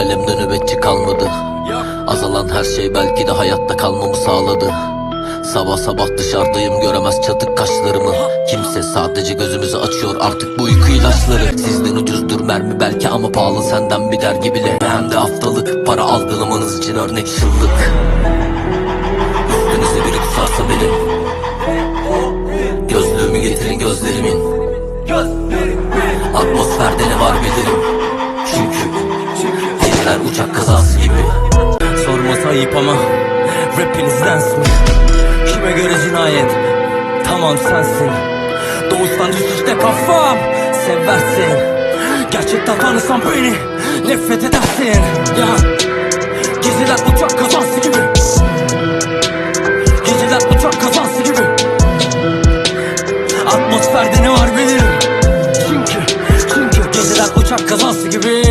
kalemde nöbetçi kalmadı. Azalan her şey belki de hayatta kalmamı sağladı. Sabah sabah dışarıdayım göremez çatık kaşlarımı. Kimse sadece gözümüzü açıyor artık bu uyku ilaçları. Sizden ucuzdur mermi belki ama pahalı senden bir dergi bile. Hem de haftalık para algılamanız için örnek şıllık Üstünüze bir sarsa benim Gözlüğümü getirin gözlerimin. Atmosferde ne var bilirim Geceler uçak kazası gibi. Sorması ayıp ama Rapinizden mi? Kime göre cinayet? Tamam sensin. Doğuştan düz işte kafam. Seversin. Gerçekten tanısan beni Nefret edersin. Ya. Geceler uçak kazası gibi. Geceler uçak kazası gibi. Atmosferde ne var bilirim Çünkü Çünkü geceler uçak kazası gibi